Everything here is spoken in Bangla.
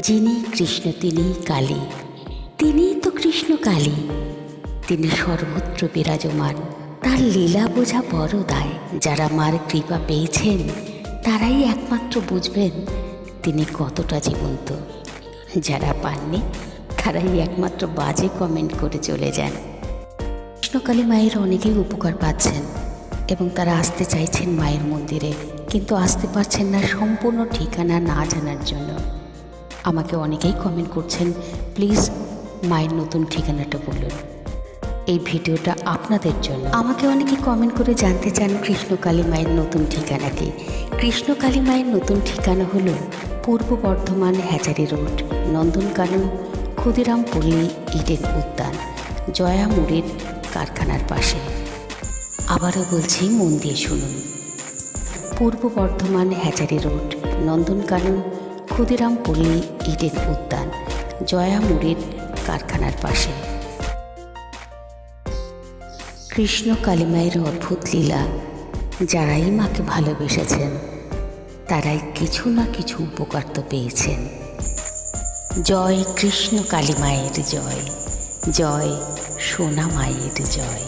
যিনি কৃষ্ণ, তিনি কালী। তিনিই তো কৃষ্ণ কালী। তিনি সর্বত্র বিরাজমান। তার লীলা বোঝা বড় দায়। যারা মার কৃপা পেয়েছেন, তারাই একমাত্র বুঝবেন তিনি কতটা জীবন্ত। যারা পাননি, তারাই একমাত্র বাজে কমেন্ট করে চলে যান। কৃষ্ণকালী মায়ের অনেকেই উপকার পাচ্ছেন এবং তারা আসতে চাইছেন মায়ের মন্দিরে। কিন্তু আসতে পারছেন না সম্পূর্ণ ঠিকানা না জানার জন্য। আমাকে অনেকেই কমেন্ট করছেন প্লিজ মায়ের নতুন ঠিকানাটা বলুন। এই ভিডিওটা আপনাদের জন্য। আমাকে অনেকে কমেন্ট করে জানতে চান কৃষ্ণকালী মায়ের নতুন ঠিকানা কৃষ্ণকালী মায়ের নতুন ঠিকানা হল Purba Bardhaman hatchery road, Nandankanan, Khudiram Palli Eden উদ্যান, জয়া মুড়ির কারখানার পাশে। আবারও বলছি, মন দিয়ে শুনুন। Purba Bardhaman hatchery road, Nandankanan Khudiram Palli Eden উদ্যান, জয়া মুড়ির কারখানার পাশে। কৃষ্ণ কালিমায়ের অদ্ভুত লীলা, যারাই মাকে ভালোবেসেছেন, তারাই কিছু না কিছু উপকার তো পেয়েছেন। জয় কৃষ্ণ কালী মায়ের জয় জয় সোনা মায়ের জয়।